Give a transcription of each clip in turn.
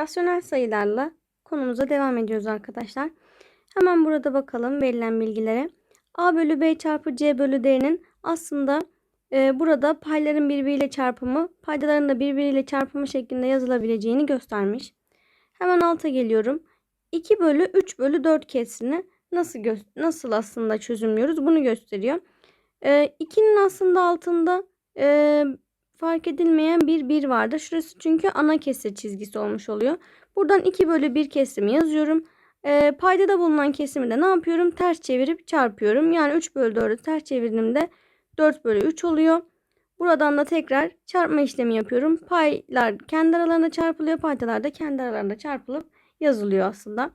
Rasyonel sayılarla konumuza devam ediyoruz arkadaşlar. Hemen burada bakalım verilen bilgilere. A bölü B çarpı C bölü D'nin aslında e, burada payların birbiriyle çarpımı, paydaların da birbiriyle çarpımı şeklinde yazılabileceğini göstermiş. Hemen alta geliyorum. 2 bölü 3 bölü 4 kesrini nasıl nasıl aslında çözümlüyoruz bunu gösteriyor. 2'nin aslında altında e, fark edilmeyen bir 1 vardı. Şurası çünkü ana kesir çizgisi olmuş oluyor. Buradan 2 bölü 1 kesimi yazıyorum. E, paydada bulunan kesimi de ne yapıyorum? Ters çevirip çarpıyorum. Yani 3 bölü 4'ü ters çevirdiğimde 4 bölü 3 oluyor. Buradan da tekrar çarpma işlemi yapıyorum. Paylar kendi aralarında çarpılıyor. Paydalar da kendi aralarında çarpılıp yazılıyor aslında.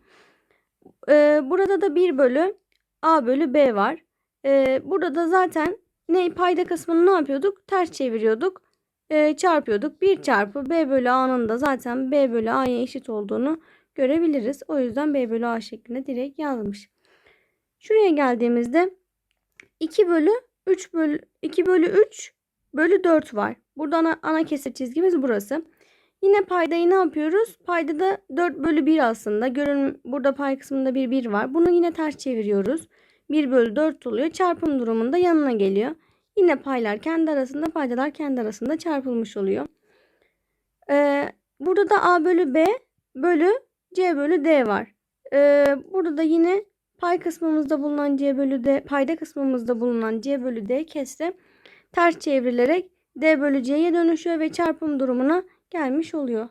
Ee, burada da 1 bölü A bölü B var. Ee, burada da zaten ne payda kısmını ne yapıyorduk? Ters çeviriyorduk. Ee, çarpıyorduk. 1 çarpı B bölü A'nın da zaten B bölü A'ya eşit olduğunu görebiliriz. O yüzden B bölü A şeklinde direkt yazmış. Şuraya geldiğimizde 2 bölü 3 bölü 2 bölü 3 bölü 4 var. Burada ana, ana kesir çizgimiz burası. Yine paydayı ne yapıyoruz? Payda da 4 bölü 1 aslında. Görün burada pay kısmında bir 1 var. Bunu yine ters çeviriyoruz. 1 bölü 4 oluyor. Çarpım durumunda yanına geliyor. Yine paylar kendi arasında, paydalar kendi arasında çarpılmış oluyor. Ee, burada da A bölü B bölü C bölü D var. Ee, burada da yine pay kısmımızda bulunan C bölü D, payda kısmımızda bulunan C bölü D kesre ters çevrilerek D bölü C'ye dönüşüyor ve çarpım durumuna gelmiş oluyor.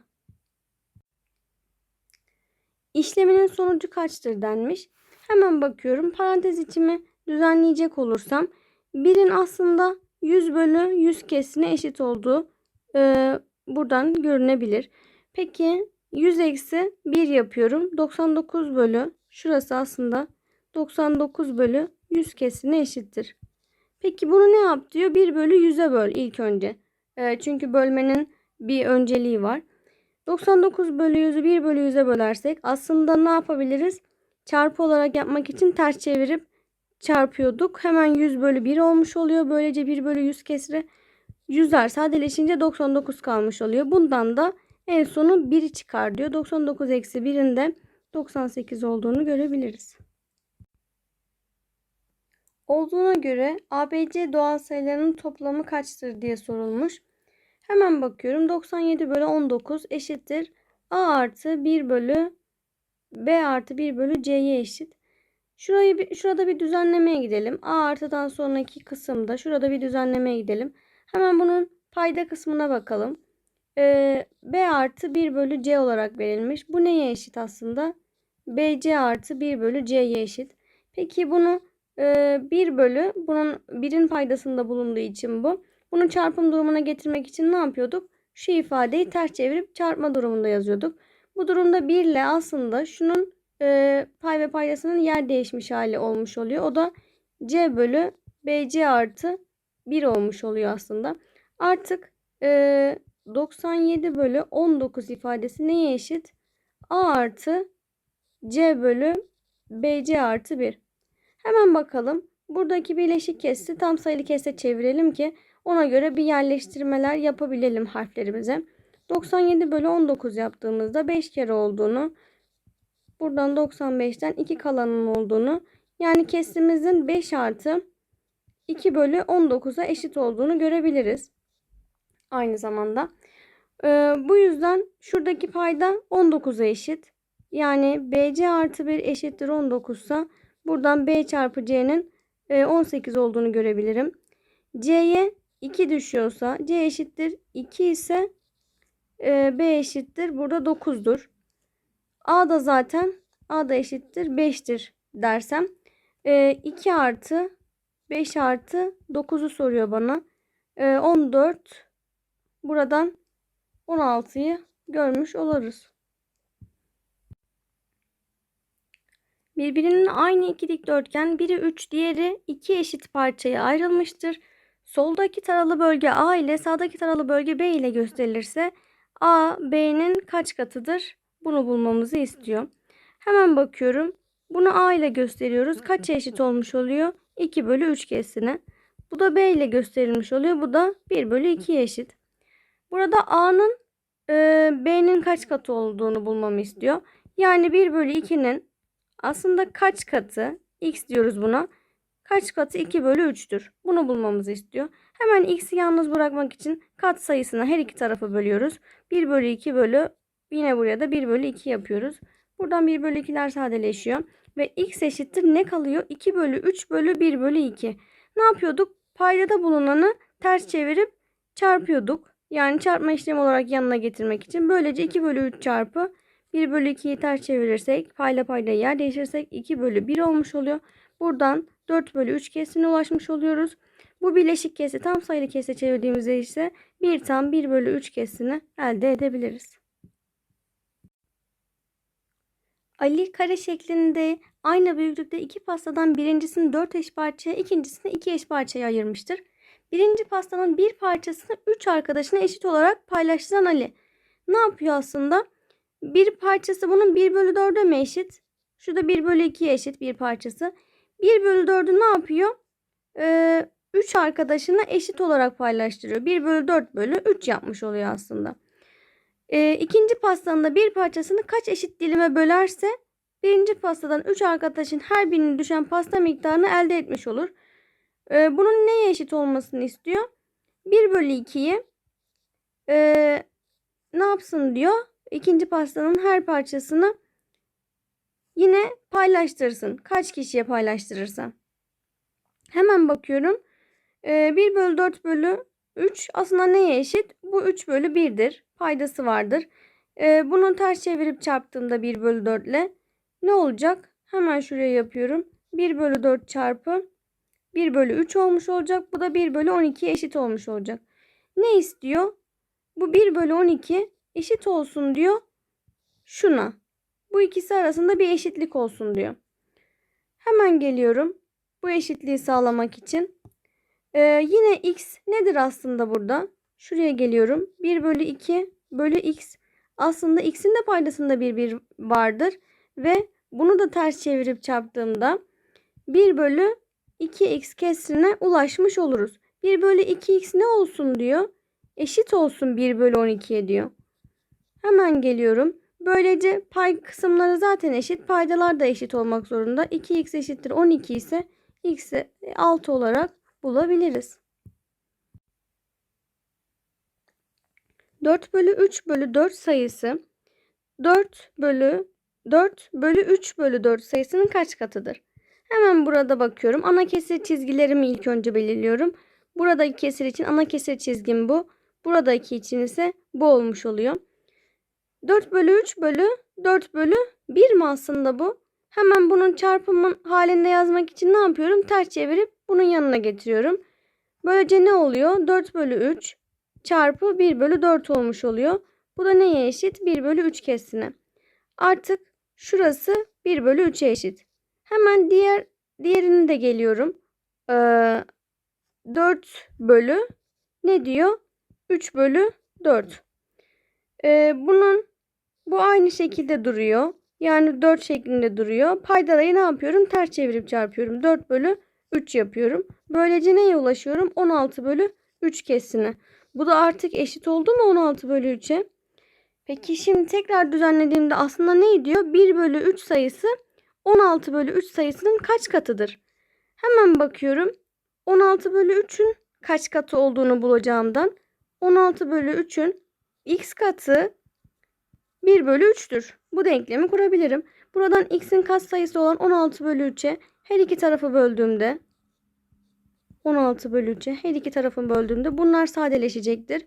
İşleminin sonucu kaçtır denmiş. Hemen bakıyorum. Parantez içimi düzenleyecek olursam 1'in aslında 100 bölü 100 kesine eşit olduğu e, buradan görünebilir. Peki 100 eksi 1 yapıyorum. 99 bölü şurası aslında 99 bölü 100 kesine eşittir. Peki bunu ne yap diyor? 1 bölü 100'e böl ilk önce. E, çünkü bölmenin bir önceliği var. 99 bölü 100'ü 1 bölü 100'e bölersek aslında ne yapabiliriz? Çarpı olarak yapmak için ters çevirip çarpıyorduk. Hemen 100 bölü 1 olmuş oluyor. Böylece 1 bölü 100 kesri 100'ler sadeleşince 99 kalmış oluyor. Bundan da en sonu 1'i çıkar diyor. 99 eksi 1'in de 98 olduğunu görebiliriz. Olduğuna göre ABC doğal sayılarının toplamı kaçtır diye sorulmuş. Hemen bakıyorum. 97 bölü 19 eşittir. A artı 1 bölü B artı 1 bölü C'ye eşit. Şurayı bir, şurada bir düzenlemeye gidelim. A artıdan sonraki kısımda şurada bir düzenlemeye gidelim. Hemen bunun payda kısmına bakalım. Ee, B artı 1 bölü C olarak verilmiş. Bu neye eşit aslında? BC artı 1 bölü C'ye eşit. Peki bunu e, 1 bölü bunun 1'in paydasında bulunduğu için bu. Bunu çarpım durumuna getirmek için ne yapıyorduk? Şu ifadeyi ters çevirip çarpma durumunda yazıyorduk. Bu durumda 1 ile aslında şunun e, pay ve paydasının yer değişmiş hali olmuş oluyor. O da C bölü BC artı 1 olmuş oluyor aslında. Artık e, 97 bölü 19 ifadesi neye eşit? A artı C bölü BC artı 1. Hemen bakalım. Buradaki bileşik kesti tam sayılı keste çevirelim ki ona göre bir yerleştirmeler yapabilelim harflerimize. 97 bölü 19 yaptığımızda 5 kere olduğunu buradan 95'ten 2 kalanın olduğunu yani kesrimizin 5 artı 2 bölü 19'a eşit olduğunu görebiliriz. Aynı zamanda. Ee, bu yüzden şuradaki payda 19'a eşit. Yani BC artı 1 eşittir 19 ise buradan B çarpı C'nin 18 olduğunu görebilirim. C'ye 2 düşüyorsa C eşittir 2 ise e, B eşittir burada 9'dur. A da zaten A da eşittir 5'tir dersem e, 2 artı 5 artı 9'u soruyor bana. E, 14 buradan 16'yı görmüş oluruz. Birbirinin aynı iki dikdörtgen biri 3 diğeri 2 eşit parçaya ayrılmıştır. Soldaki taralı bölge A ile sağdaki taralı bölge B ile gösterilirse A, B'nin kaç katıdır? Bunu bulmamızı istiyor. Hemen bakıyorum. Bunu A ile gösteriyoruz. Kaç eşit olmuş oluyor? 2 bölü 3 kesine. Bu da B ile gösterilmiş oluyor. Bu da 1 bölü 2 eşit. Burada A'nın e, B'nin kaç katı olduğunu bulmamı istiyor. Yani 1 bölü 2'nin aslında kaç katı x diyoruz buna. Kaç katı 2 bölü 3'tür. Bunu bulmamızı istiyor. Hemen x'i yalnız bırakmak için kat sayısına her iki tarafı bölüyoruz. 1 bölü 2 bölü yine buraya da 1 bölü 2 yapıyoruz. Buradan 1 bölü 2'ler sadeleşiyor. Ve x eşittir ne kalıyor? 2 bölü 3 bölü 1 bölü 2. Ne yapıyorduk? Paydada bulunanı ters çevirip çarpıyorduk. Yani çarpma işlemi olarak yanına getirmek için. Böylece 2 bölü 3 çarpı 1 bölü 2'yi ters çevirirsek payla payda yer değiştirirsek 2 bölü 1 olmuş oluyor. Buradan 4 bölü 3 kesine ulaşmış oluyoruz. Bu bileşik kesi tam sayılı kese çevirdiğimizde ise 1 tam 1 bölü 3 kesini elde edebiliriz. Ali kare şeklinde aynı büyüklükte iki pastadan birincisini 4 eş parçaya, ikincisini 2 eş parçaya ayırmıştır. Birinci pastanın bir parçasını 3 arkadaşına eşit olarak paylaştıran Ali. Ne yapıyor aslında? Bir parçası bunun 1 bölü 4'e mi eşit? Şu da 1 bölü 2'ye eşit bir parçası. 1 bölü 4'ü ne yapıyor? Ee, 3 arkadaşına eşit olarak paylaştırıyor. 1 bölü 4 bölü 3 yapmış oluyor aslında. Ee, ikinci pastanın da bir parçasını kaç eşit dilime bölerse birinci pastadan 3 arkadaşın her birinin düşen pasta miktarını elde etmiş olur. Ee, bunun neye eşit olmasını istiyor? 1 bölü 2'yi ee, ne yapsın diyor. İkinci pastanın her parçasını yine paylaştırsın. Kaç kişiye paylaştırırsa. Hemen bakıyorum. Ee, 1 bölü 4 bölü 3 aslında neye eşit? Bu 3 bölü 1'dir. Paydası vardır. Ee, bunu ters çevirip çarptığımda 1 bölü 4 ile ne olacak? Hemen şuraya yapıyorum. 1 bölü 4 çarpı 1 bölü 3 olmuş olacak. Bu da 1 bölü 12'ye eşit olmuş olacak. Ne istiyor? Bu 1 bölü 12 eşit olsun diyor. Şuna. Bu ikisi arasında bir eşitlik olsun diyor. Hemen geliyorum. Bu eşitliği sağlamak için. Ee, yine x nedir aslında burada? Şuraya geliyorum. 1 bölü 2 bölü x. Aslında x'in de paydasında bir bir vardır. Ve bunu da ters çevirip çarptığımda 1 bölü 2x kesrine ulaşmış oluruz. 1 bölü 2x ne olsun diyor? Eşit olsun 1 bölü 12'ye diyor. Hemen geliyorum. Böylece pay kısımları zaten eşit. Paydalar da eşit olmak zorunda. 2x eşittir 12 ise x'i 6 olarak bulabiliriz. 4 bölü 3 bölü 4 sayısı 4 bölü 4 bölü 3 bölü 4 sayısının kaç katıdır? Hemen burada bakıyorum. Ana kesir çizgilerimi ilk önce belirliyorum. Buradaki kesir için ana kesir çizgim bu. Buradaki için ise bu olmuş oluyor. 4 bölü 3 bölü 4 bölü 1 mi aslında bu? Hemen bunun çarpımın halinde yazmak için ne yapıyorum? Ters çevirip bunun yanına getiriyorum. Böylece ne oluyor? 4 bölü 3 çarpı 1 bölü 4 olmuş oluyor. Bu da neye eşit? 1 bölü 3 kesine. Artık şurası 1 bölü 3'e eşit. Hemen diğer diğerini de geliyorum. Ee, 4 bölü ne diyor? 3 bölü 4. Ee, bunun bu aynı şekilde duruyor. Yani 4 şeklinde duruyor. Paydalayı ne yapıyorum? Ters çevirip çarpıyorum. 4 bölü 3 yapıyorum. Böylece neye ulaşıyorum? 16 bölü 3 kesine. Bu da artık eşit oldu mu 16 bölü 3'e? Peki şimdi tekrar düzenlediğimde aslında ne diyor? 1 bölü 3 sayısı 16 bölü 3 sayısının kaç katıdır? Hemen bakıyorum. 16 bölü 3'ün kaç katı olduğunu bulacağımdan 16 bölü 3'ün x katı 1 bölü 3'tür. Bu denklemi kurabilirim. Buradan x'in katsayısı olan 16 bölü 3'e her iki tarafı böldüğümde 16 bölü 3'e her iki tarafını böldüğümde bunlar sadeleşecektir.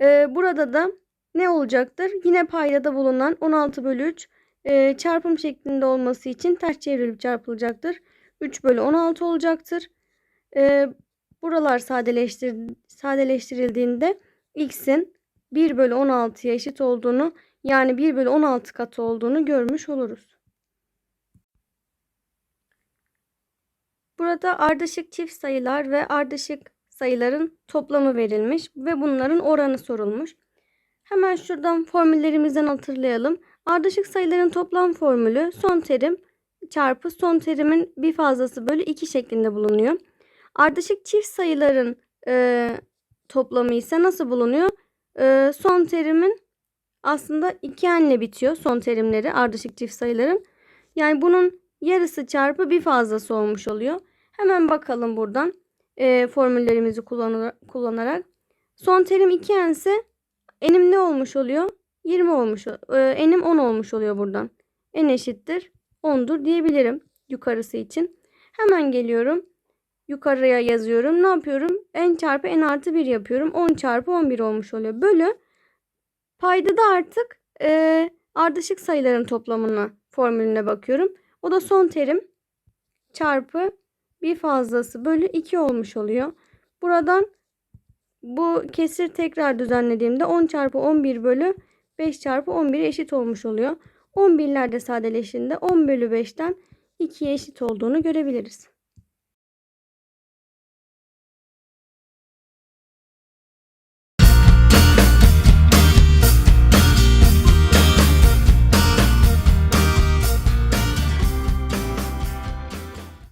Ee, burada da ne olacaktır? Yine paydada bulunan 16 bölü 3 e, çarpım şeklinde olması için ters çevrilip çarpılacaktır. 3 bölü 16 olacaktır. E, buralar sadeleştir, sadeleştirildiğinde x'in 1 bölü 16'ya eşit olduğunu yani 1 bölü 16 katı olduğunu görmüş oluruz. Burada ardışık çift sayılar ve ardışık sayıların toplamı verilmiş ve bunların oranı sorulmuş. Hemen şuradan formüllerimizden hatırlayalım. Ardışık sayıların toplam formülü son terim çarpı son terimin bir fazlası bölü 2 şeklinde bulunuyor. Ardışık çift sayıların e, toplamı ise nasıl bulunuyor? E, son terimin aslında iki enle bitiyor son terimleri ardışık çift sayıların. Yani bunun yarısı çarpı bir fazlası olmuş oluyor. Hemen bakalım buradan e, formüllerimizi kullanarak. Son terim 2n ise enim ne olmuş oluyor? 20 olmuş. E, enim 10 olmuş oluyor buradan. n eşittir 10'dur diyebilirim yukarısı için. Hemen geliyorum. Yukarıya yazıyorum. Ne yapıyorum? n çarpı n artı 1 yapıyorum. 10 çarpı 11 olmuş oluyor. Bölü payda da artık e, ardışık sayıların toplamına formülüne bakıyorum. O da son terim çarpı bir fazlası bölü 2 olmuş oluyor. Buradan bu kesir tekrar düzenlediğimde 10 çarpı 11 bölü 5 çarpı 11 eşit olmuş oluyor. 11'ler de sadeleştiğinde 10 bölü 5'ten 2'ye eşit olduğunu görebiliriz.